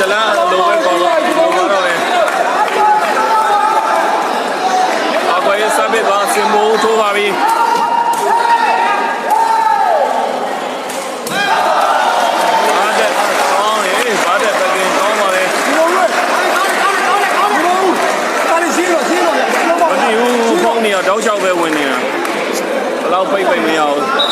တလားလိုပဲပေါ်တော့ပေါ်တော့လေအကွေးစပစ်ပါစင်မိုးထိုးပါပြီတောက်လျှောက်ပဲဝင်နေတာဘယ်တော့ပိတ်ပိတ်မရဘူး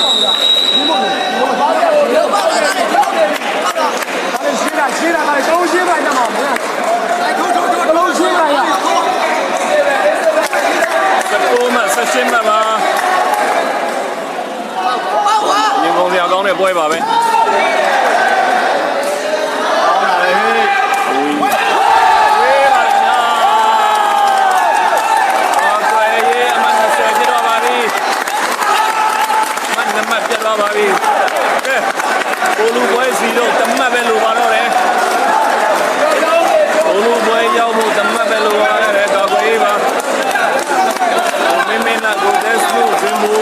င်းတဲ့ပွဲပါပဲကောင်းပါလေဝေးပါညာအော်ကွယ်ရေးအမှန်20ဖြစ်တော့ပါပြီမနမပြတ်သွားပါပြီကဲကိုလူပွဲစီတော့တမတ်ပဲလိုပါတော့တယ်ကိုလူပွဲရောက်ဖို့တမတ်ပဲလိုပါတော့တယ်ကောက်ွယ်ရေးပါ မင်းမင်းနာကိုတက်စုဇင်မူ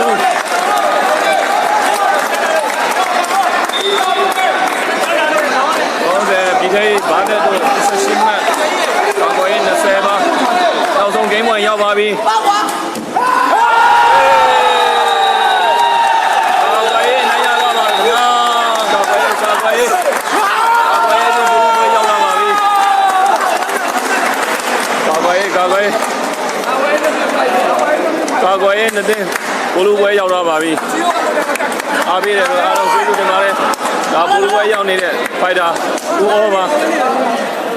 တော့တယ်ဒီထဲဘာတဲ့တော့ဆက်ရှိမှတော့ကိုရင်20ပါနောက်ဆုံးဂိမ်းဝင်ရောက်ပါပြီပေါ့ကွာတော့ကိုရင်နိုင်ရတော့ပါဗျာတော့ကိုရင်တော့ကိုရင်တော့ကိုရင်ဒီဘူပဲရောက်လာပါပြီတော့ကိုရင်ကောကိုရင်ကောကိုရင်တဲ့ကိုလူပွဲရောက်တော့ပါပြီအားပေးတယ်လို့အားလုံးကျေးဇူးတင်ပါတယ် ဒါကိုလူပွဲရောက်နေတဲ့ဖိုက်တာဦးဩပါကိုလူပွဲ